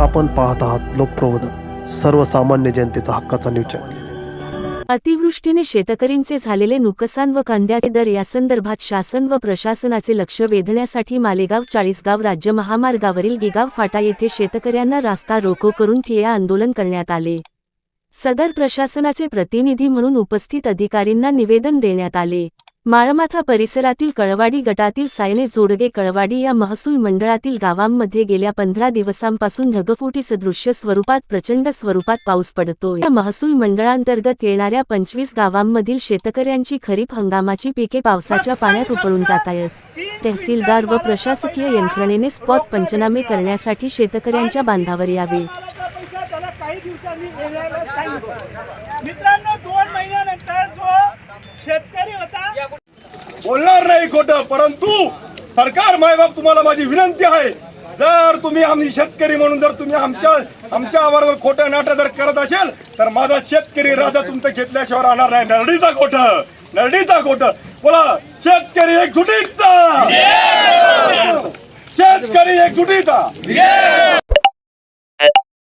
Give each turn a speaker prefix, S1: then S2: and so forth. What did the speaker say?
S1: आपण पाहत आहात लोकप्रबोधन सर्वसामान्य जनतेचा हक्काचा न्यूज चॅनल
S2: अतिवृष्टीने शेतकरींचे झालेले नुकसान व कांद्याचे दर यासंदर्भात शासन व प्रशासनाचे लक्ष वेधण्यासाठी मालेगाव चाळीसगाव राज्य महामार्गावरील गिगाव फाटा येथे शेतकऱ्यांना रास्ता रोको करून ठिय्या आंदोलन करण्यात आले. सदर प्रशासनाचे प्रतिनिधी म्हणून उपस्थित अधिकारींना निवेदन देण्यात आले. माळमाथा परिसरातील कळवाडी गटातील सायने जोडगे कळवाडी या महसूल मंडळातील गावांमध्ये गेल्या पंधरा दिवसांपासून ढगफुटी सदृश्य स्वरूपात प्रचंड स्वरूपात पाऊस पडतो या महसूल मंडळांतर्गत येणाऱ्या पंचवीस गावांमधील शेतकऱ्यांची खरीप हंगामाची पिके पावसाच्या पाण्यात उपळून जात आहेत. तहसीलदार व प्रशासकीय यंत्रणेने स्पॉट पंचनामे करण्यासाठी शेतकऱ्यांच्या बांधावर यावे.
S3: मित्रांनो दोन महिन्यानंतर जो शेतकरी
S4: बोलणार नाही खोटं परंतु सरकार मायबाप तुम्हाला माझी विनंती आहे. जर तुम्ही आम्ही शेतकरी म्हणून जर तुम्ही आमच्या आमच्या बरोबर खोटं नाटक जर करत असेल तर माझा शेतकरी राजा तुमचं घेतल्याशिवाय राहणार नाही. नरडीचा खोट नरडीचा खोट. बोला शेतकरी एक सुटीचा शेतकरी एक सुटीचा